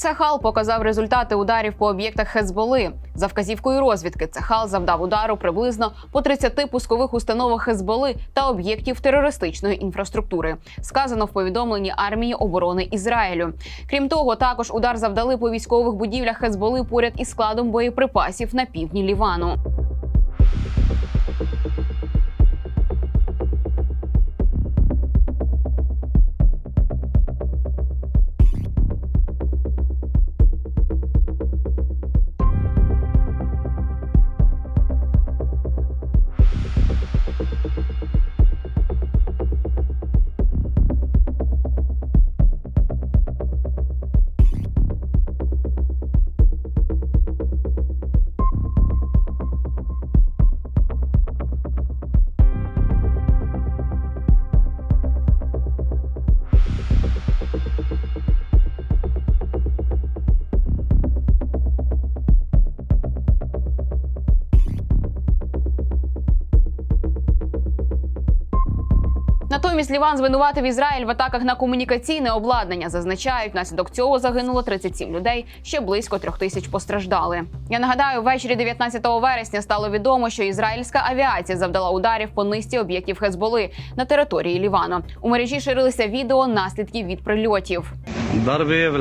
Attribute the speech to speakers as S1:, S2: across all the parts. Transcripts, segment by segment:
S1: Цехал показав результати ударів по об'єктах Хезболи. За вказівкою розвідки, Цехал завдав удару приблизно по 30 пускових установах Хезболи та об'єктів терористичної інфраструктури. Сказано в повідомленні армії оборони Ізраїлю. Крім того, також удар завдали по військових будівлях Хезболи поряд із складом боєприпасів на півдні Лівану. Натомість Ліван звинуватив Ізраїль в атаках на комунікаційне обладнання. Зазначають, внаслідок цього загинуло 37 людей. Ще близько трьох тисяч постраждали. Я нагадаю, ввечері 19 вересня стало відомо, що ізраїльська авіація завдала ударів по низці об'єктів Хезболи на території Лівану. У мережі ширилися відео наслідків від прильотів.
S2: Дарби в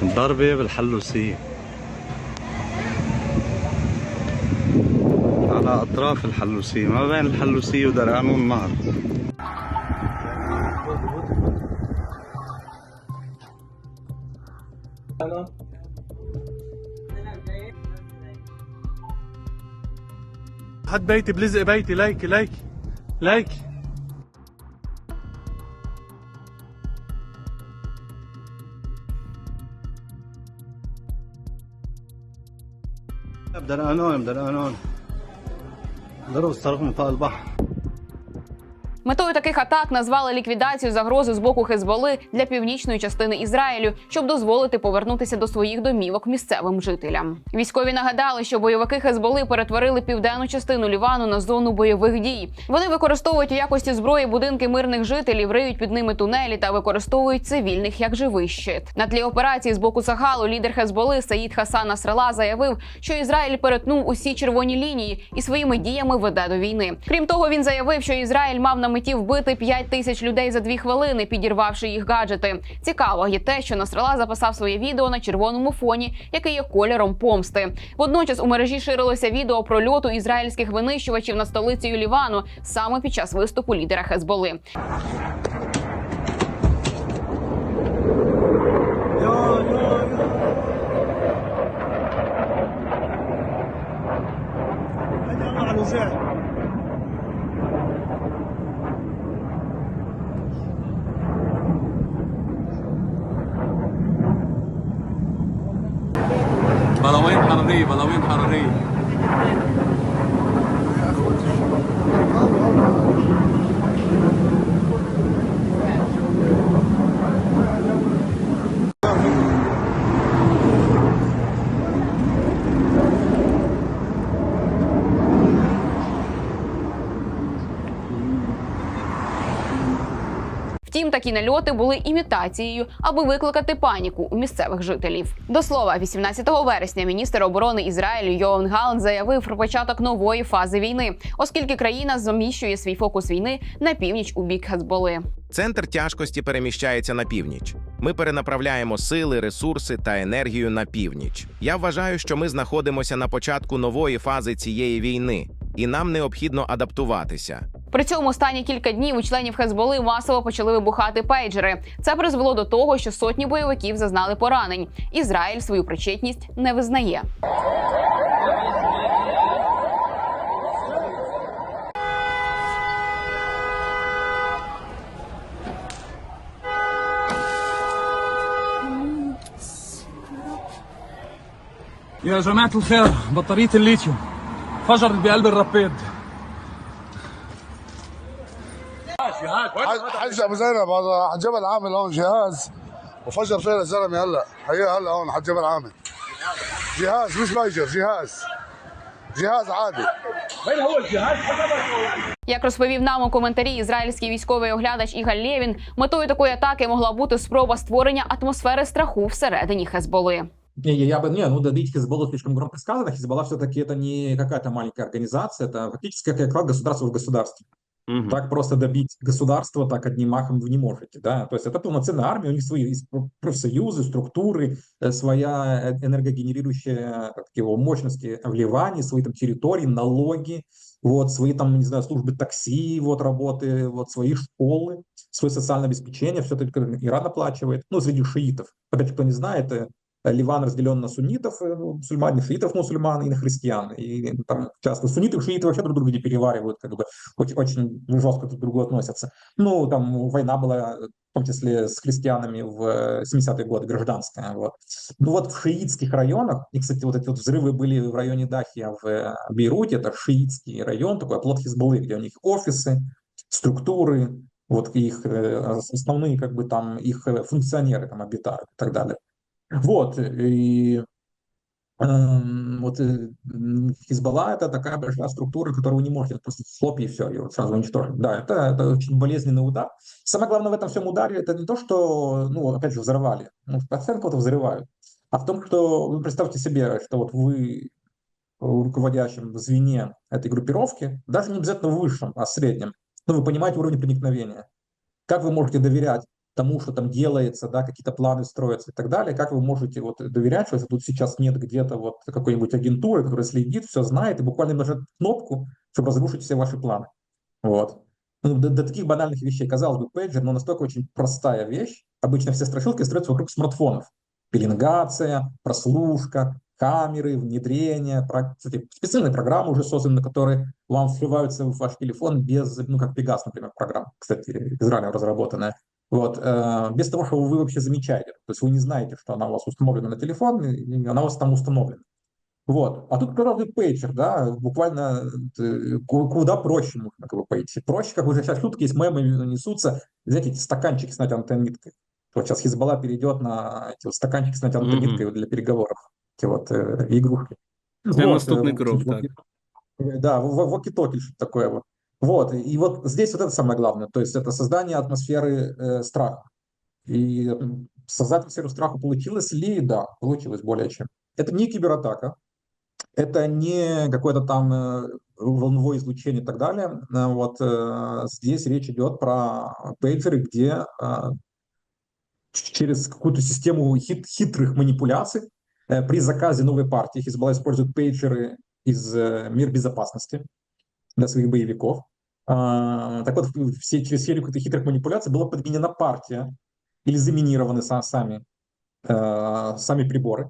S2: Дарби в على أطراف الحلوسية ما بين الحلوسية ودرعانون النهر
S3: حد بيتي بلزق بيتي ليكي ليكي ليكي
S2: بدرقانون بدرقانون ضربوا الصاروخ من فوق البحر.
S1: Метою таких атак назвали ліквідацію загрози з боку Хезболи для північної частини Ізраїлю, щоб дозволити повернутися до своїх домівок місцевим жителям. Військові нагадали, що бойовики Хезболи перетворили південну частину Лівану на зону бойових дій. Вони використовують у якості зброї будинки мирних жителів, риють під ними тунелі та використовують цивільних як живий щит. На тлі операції з боку Сагалу лідер Хезболи Саїд Хасан Насрала заявив, що Ізраїль перетнув усі червоні лінії і своїми діями веде до війни. Крім того, він заявив, що Ізраїль мав на меті вбити 5 тисяч людей за дві хвилини, підірвавши їх гаджети. Цікаво є те, що Насрала записав своє відео на червоному фоні, який є кольором помсти. Водночас у мережі ширилося відео про льоту ізраїльських винищувачів на столицю Лівану саме під час виступу лідера Хезболи.
S3: Yeah. الوجع
S4: بلاوين حرارية
S1: Втім, такі нальоти були імітацією, аби викликати паніку у місцевих жителів. До слова, 18 вересня міністр оборони Ізраїлю Йоан Галан заявив про початок нової фази війни, оскільки країна заміщує свій фокус війни на північ у бік Хезболи.
S5: Центр тяжкості переміщається на північ. Ми перенаправляємо сили, ресурси та енергію на північ. Я вважаю, що ми знаходимося на початку нової фази цієї війни, і нам необхідно адаптуватися.
S1: При цьому останні кілька днів у членів Хезболи масово почали вибухати пейджери. Це призвело до того, що сотні бойовиків зазнали поранень. Ізраїль свою причетність не визнає.
S4: يا جماعة الخير بطارية الليثيوم فجرت بقلب الربيد
S6: حج ابو زينب هذا على جبل عامل هون جهاز وفجر فينا الزلمه هلا حقيقه هلا هون على جبل عامل جهاز مش ميجر جهاز جهاز عادي
S4: وين هو الجهاز؟
S1: Як розповів нам у коментарі ізраїльський військовий оглядач Ігаль Лєвін, метою такої атаки могла бути спроба створення атмосфери страху всередині Хезболи.
S7: Не, я, я бы, не, ну добить Хизбаллу слишком громко сказано. Хизбалла все-таки это не какая-то маленькая организация, это фактически как клад государства в государстве. Так просто добить государство так одним махом вы не можете, да. То есть это полноценная армия, у них свои профсоюзы, структуры, э, своя э, энергогенерирующая как его мощности вливаний, свои там территории, налоги, вот свои там, не знаю, службы такси, вот работы, вот свои школы, свое социальное обеспечение, все это Иран оплачивает, ну, среди шиитов. Опять, кто не знает, э, Ливан разделен на суннитов, э, ну, мусульман, шиитов, мусульман и на христиан. И там часто сунниты и шииты вообще друг друга не переваривают, как бы очень, очень жестко друг к другу относятся. Ну, там война была, в том числе с христианами в э, 70-е годы, гражданская. Вот. Ну вот в шиитских районах, и, кстати, вот эти вот взрывы были в районе Дахия в э, Бейруте, это шиитский район, такой оплот Хизбаллы, где у них офисы, структуры, вот их э, основные как бы там их э, функционеры там обитают и так далее. Вот, и эм, вот э, Хизбалла это такая большая структура, которую вы не можете просто в хлоп и все, ее сразу уничтожить. Да, это, это очень болезненный удар. Самое главное в этом всем ударе это не то, что, ну, опять же, взорвали, ну, постоянно кого-то взрывают, а в том, что вы представьте себе, что вот вы в руководящем звене этой группировки, даже не обязательно высшем, а среднем, ну, вы понимаете уровень проникновения. Как вы можете доверять тому, что там делается, да, какие-то планы строятся и так далее, как вы можете вот доверять, что если тут сейчас нет где-то вот какой-нибудь агентуры, которая следит, все знает и буквально нажать кнопку, чтобы разрушить все ваши планы. Вот. Ну, до, до таких банальных вещей, казалось бы, пейджер, но настолько очень простая вещь. Обычно все страшилки строятся вокруг смартфонов. Пеленгация, прослушка, камеры, внедрение. Про- Кстати, специальные программы уже созданы, которые вам вшиваются в ваш телефон без, ну, как Pegas, например, программа, кстати, Израилем разработанная. Вот, э, без того, что вы вообще замечаете. То есть вы не знаете, что она у вас установлена на телефон, и она у вас там установлена. Вот. А тут правда пейджер, да, буквально э, ку- куда проще нужно как бы пойти. Проще, как уже сейчас шутки, есть мемы несутся, знаете, эти стаканчики с натянутой ниткой. Вот сейчас Хизбалла перейдет на эти вот стаканчики с натянутой ниткой для переговоров. Эти вот э, игрушки.
S3: Це
S7: Вот,
S3: наступний
S7: э,
S3: крок,
S7: вот,
S3: так.
S7: Да, в- в- walkie-talkie что-то такое вот. Вот, и вот здесь вот это самое главное, то есть это создание атмосферы э, страха. И создать атмосферу страха получилось ли? Да, получилось более чем. Это не кибератака, это не какое-то там э, волновое излучение и так далее. Э, Вот э, здесь речь идет про пейджеры, где э, через какую-то систему хит- хитрых манипуляций э, при заказе новой партии Хизбалла использует пейджеры из мир безопасности для своих боевиков. А, Так вот, в- все, через серию каких-то хитрых манипуляций была подменена партия или заминированы са- сами, э, сами приборы.